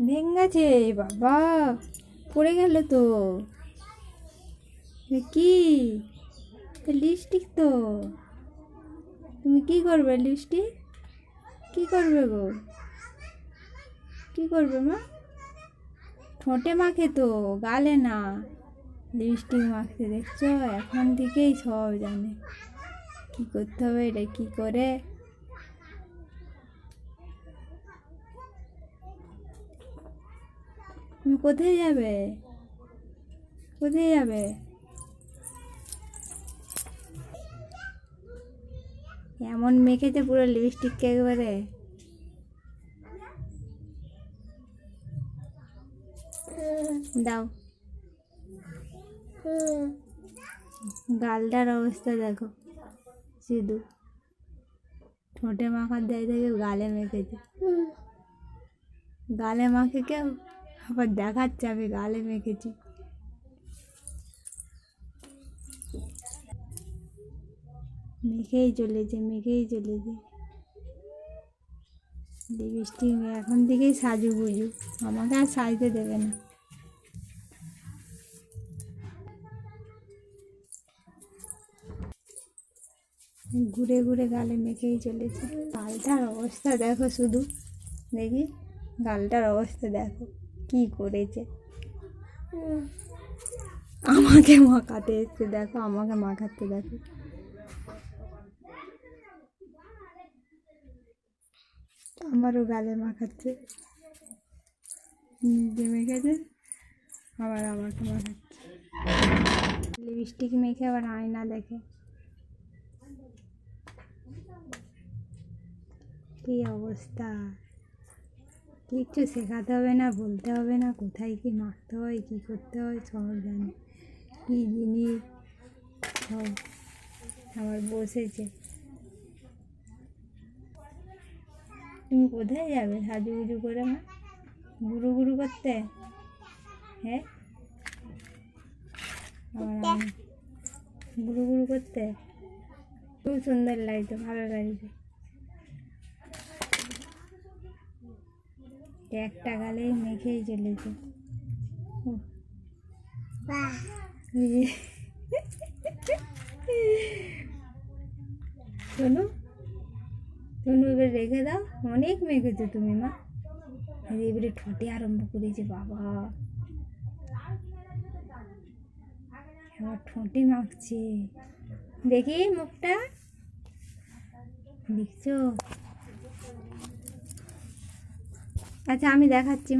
ভেঙ্গাছে বাবা। পড়ে গেল তো। কি? লিপস্টিক তো। তুমি কি করবে লিপস্টিক কি করবে গো? কি করবে মা? ঠোঁটে মাখে তো, গালে না। লিপস্টিক মাখতে দেখছ? এখন থেকেই সব জানে। কি করতে হবে এটা, কি করে? তুমি কোথায় যাবে? কোথায় যাবে? এমন মেখেছে পুরো লিপস্টিককে একবারে? দাও। গালটার অবস্থা দেখো। শুধু ঠোঁটে মাখার দেয় থেকে, গালে মেখেছে গালে মাখে কেউ? আবার দেখাচ্ছে আমি গালে মেখেছি। মেখেই চলেছে মেখেই চলেছে। লিপস্টিক এখন থেকেই সাজু বুঝু আমাকে আর সাজতে দেবে না। ঘুরে ঘুরে গালে মেখেই চলেছে। গালটার অবস্থা দেখো শুধু। দেখি? গালটার অবস্থা দেখো। কি করেছে? আমাকে মাখাতে এসছে, দেখো, আমাকে মাখাতে, দেখো। আমারও গালে মাখাচ্ছে। নিজে মেখেছে আবার আমাকে মাখাচ্ছে। লিপস্টিক মেখে আবার আয়না দেখে। কি অবস্থা? কিচ্ছু শেখাতে হবে না, বলতে হবে না কোথায় কি মাখতে হয়, কী করতে হয়, সব জানে। কী জিনিস, সব আবার বসেছে। তুমি কোথায় যাবে সাজুগুজু করে মা? গুরু গুরু করতে? হ্যাঁ? গুরু গুরু করতে? খুব সুন্দর লাগছে, ভালো লাগছে। একটা গালেই মেখেই চলেছে। শোনো শোনো এবার রেখে দাও, অনেক মেখেছো তুমি মা। এবারে ঠোঁটে আরম্ভ করেছে, বাবা। আমার ঠোঁটে মাখছে। দেখি মুখটা। দেখছ? আচ্ছা আমি দেখাচ্ছি।